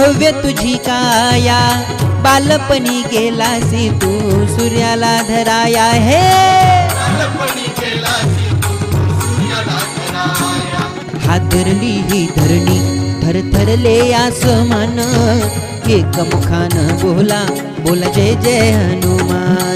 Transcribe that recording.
भव्य तुझी काया बालपणी गेलासी तू सूर्याला धराया हे बालपणी गेलासी तू सूर्याला धराया. हादरली ही धरणी थरथरले आसमान एकमुखान बोला बोला जय जय हनुमान